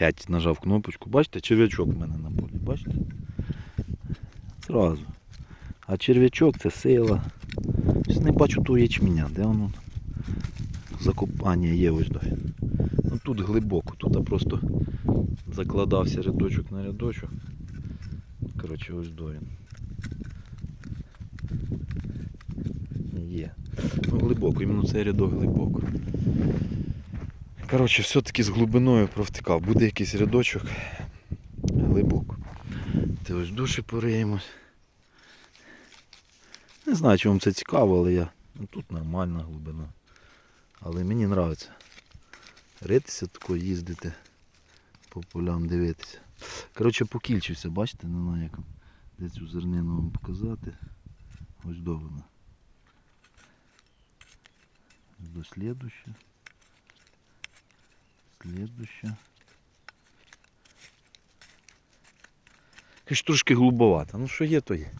5 нажав кнопочку. Бачите, черв'ячок в мене на полі, бачите? Зразу. А черв'ячок це сила. Щось не бачу того ячменя, де воно? Закопання є ось до. Ну тут глибоко, тут просто закладався рядочок на рядочок. Коротше, ось до він. Є. Ну глибоко, іменно цей рядок глибоко. Коротше, все-таки з глибиною провтикав. Буде якийсь рядочок глибоко. Ти ось душі пориємось. Не знаю, чи вам це цікаво, але я. Ну, тут нормальна глибина. Але мені подобається. Ритися тако, їздити по полям дивитися. Коротше, покільчився, бачите, не знаю як де цю зернину вам показати. Ось до вона. До слідуща. Слідуща. Каже, трошки глубовато. Ну що є, то є.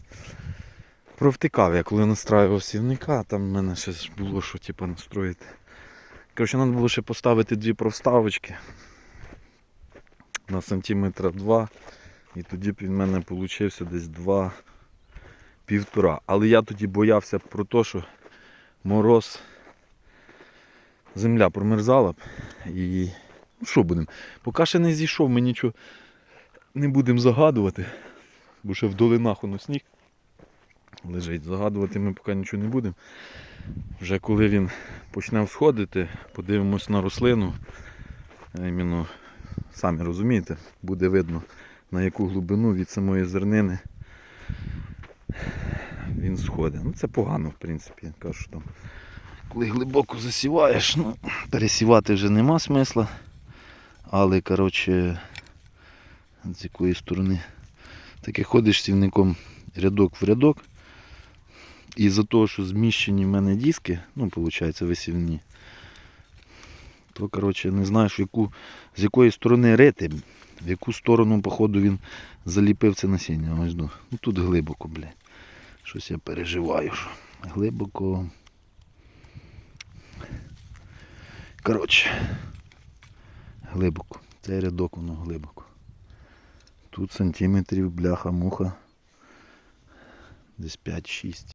Провтикав я, коли настраював сівника, там в мене ще ж було, що типу, настроїти. Коротше, треба було ще поставити дві провставочки на сантиметра 2. І тоді б він в мене получився десь 2 півтора. Але я тоді боявся про те, що мороз, земля промерзала б. І ну що будемо? Поки ще не зійшов, ми нічого не будемо загадувати, бо ще в долинах воно сніг лежить. Загадувати ми поки нічого не будемо. Вже коли він почне всходити, подивимось на рослину. Іменно, самі розумієте, буде видно на яку глибину від самої зернини він сходить. Ну це погано, в принципі. Кажу, там, коли глибоко засіваєш, ну, пересівати вже нема смисла. Але, коротше, з якої сторони таки ходиш сівником рядок в рядок. І за того, що зміщені в мене диски, ну, виходить, висівні, то, коротше, не знаєш, яку, з якої сторони рити, в яку сторону, походу, він заліпив це насіння. Ось. Ну тут глибоко, блядь. Щось я переживаю. Глибоко. Коротше. Глибоко. Цей рядок воно глибоко. Тут сантиметрів, бляха, муха. Десь 5-6.